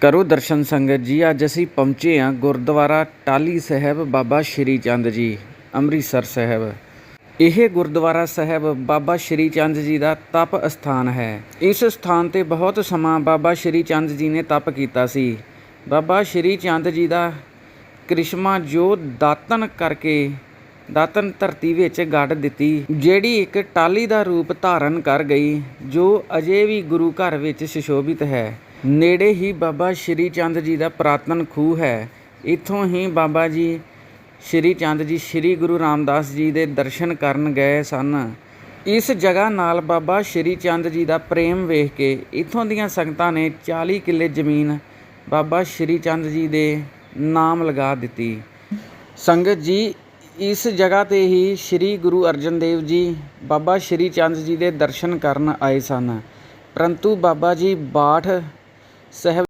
ਕਰੋ ਦਰਸ਼ਨ ਸੰਗਤ ਜੀ, ਅੱਜ ਅਸੀਂ ਪਹੁੰਚੇ ਹਾਂ ਗੁਰਦੁਆਰਾ ਟਾਲੀ ਸਾਹਿਬ ਬਾਬਾ ਸ਼੍ਰੀ ਚੰਦ ਜੀ, ਅੰਮ੍ਰਿਤਸਰ ਸਾਹਿਬ। ਇਹ ਗੁਰਦੁਆਰਾ ਸਾਹਿਬ ਬਾਬਾ ਸ਼੍ਰੀ ਚੰਦ ਜੀ ਦਾ ਤਪ ਅਸਥਾਨ ਹੈ। ਇਸ ਸਥਾਨ ਤੇ ਬਹੁਤ ਸਮਾਂ ਬਾਬਾ ਸ਼੍ਰੀ ਚੰਦ ਜੀ ਨੇ ਤਪ ਕੀਤਾ ਸੀ। ਬਾਬਾ ਸ਼੍ਰੀ ਚੰਦ ਜੀ ਦਾ ਕ੍ਰਿਸ਼ਮਾ ਜੋ ਦਾਤਨ ਕਰਕੇ ਦਾਤਨ ਧਰਤੀ ਵਿੱਚ ਗੱਡ ਦਿੱਤੀ, ਜਿਹੜੀ ਇੱਕ ਟਾਲੀ ਦਾ ਰੂਪ ਧਾਰਨ ਕਰ ਗਈ, ਜੋ ਅਜੇ ਵੀ ਗੁਰੂ ਘਰ ਵਿੱਚ ਸੁਸ਼ੋਭਿਤ ਹੈ। ਨੇੜੇ ਹੀ ਬਾਬਾ ਸ਼੍ਰੀ ਚੰਦ ਜੀ ਦਾ ਪੁਰਾਤਨ ਖੂਹ ਹੈ। ਇੱਥੋਂ ਹੀ ਬਾਬਾ ਜੀ ਸ਼੍ਰੀ ਚੰਦ ਜੀ ਸ਼੍ਰੀ ਗੁਰੂ ਰਾਮਦਾਸ ਜੀ ਦੇ ਦਰਸ਼ਨ ਕਰਨ ਗਏ ਸਨ। ਇਸ ਜਗ੍ਹਾ ਨਾਲ ਬਾਬਾ ਸ਼੍ਰੀ ਚੰਦ ਜੀ ਦਾ ਪ੍ਰੇਮ ਵੇਖ ਕੇ ਇੱਥੋਂ ਦੀਆਂ ਸੰਗਤਾਂ ਨੇ 40 ਕਿੱਲੇ ਜ਼ਮੀਨ ਬਾਬਾ ਸ਼੍ਰੀ ਚੰਦ ਜੀ ਦੇ ਨਾਮ ਲਗਾ ਦਿੱਤੀ। ਸੰਗਤ ਜੀ, ਇਸ ਜਗ੍ਹਾ ਤੇ ਹੀ ਸ੍ਰੀ ਗੁਰੂ ਅਰਜਨ ਦੇਵ ਜੀ ਬਾਬਾ ਸ਼੍ਰੀ ਚੰਦ ਜੀ ਦੇ ਦਰਸ਼ਨ ਕਰਨ ਆਏ ਸਨ। ਪਰੰਤੂ ਬਾਬਾ ਜੀ ਬਾਠ ਸਾਹਿਬ